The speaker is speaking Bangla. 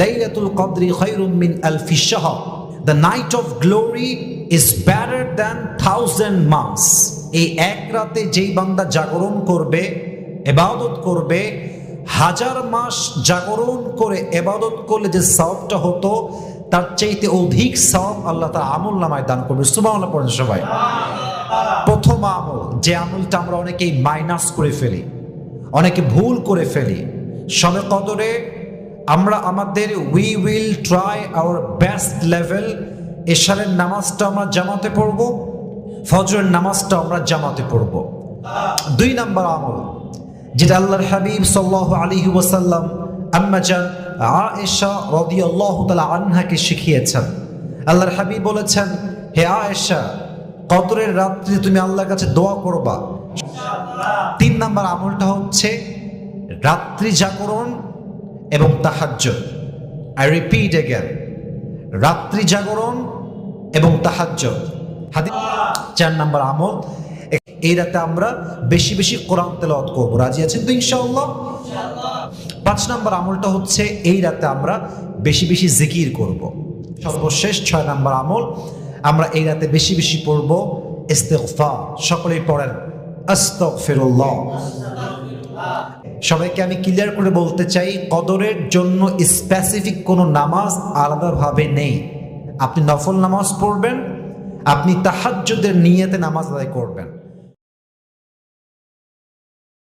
লাইলাতুল কদরি গ্লোরি এই এক রাতে যেই বান্দা জাগরণ করবে, এবাদত করবে, হাজার মাস জাগরণ করে এবাদত করলে যে সবটা হতো, তার চাইতে অধিক সব আল্লাহ তার আমল নামায় দান করবে। সুমাল্লাহ পড়েন সবাই। প্রথম আমল, যে আমলটা আমরা অনেকেই মাইনাস করে ফেলি, অনেকে ভুল করে ফেলি। সবে কদরে আমরা আমাদের we will try our best level এশারের নামাজটা আমরা জামাতে পড়ব, ফজরের নামাজটা আমরা জামাতে পড়ব। দুই নাম্বার আমল, যেটা আল্লাহর হাবিব সাল্লাহ আলী ওয়াসাল্লাম আম্মাজান আয়েশা আল্লাহ তালা আনহাকে শিখিয়েছেন। আল্লাহর হাবিব বলেছেন, হে আয়েশা, কদরের রাত্রি তুমি আল্লাহর কাছে দোয়া করবা। তিন নাম্বার আমলটা হচ্ছে, রাত্রি জাগরণ এবং তাহাজ্জুদ। আই রিপিট এগেন রাত্রি জাগরণ এবং তাহাজ্জুদ। হাদিস চার নাম্বার আমল। এই রাতে আমরা বেশি বেশি কোরআন তেলাওয়াত করব। রাজি আছেন তো ইনশাআল্লাহ। পাঁচ নাম্বার আমলটা হচ্ছে এই রাতে আমরা বেশি বেশি জিকির করব। সর্বশেষ ছয় নাম্বার আমল আমরা এই রাতে বেশি বেশি পড়ব ইস্তেগফার। সকলেই পড়েন আস্তাগফিরুল্লাহ। সবাইকে আমি ক্লিয়ার করে বলতে চাই, কদরের জন্য স্পেসিফিক কোনো নামাজ আলাদাভাবে নেই। আপনি নফল নামাজ পড়বেন, আপনি তাহাজ্যদের নিয়েতে নামাজ আদায় করবেন।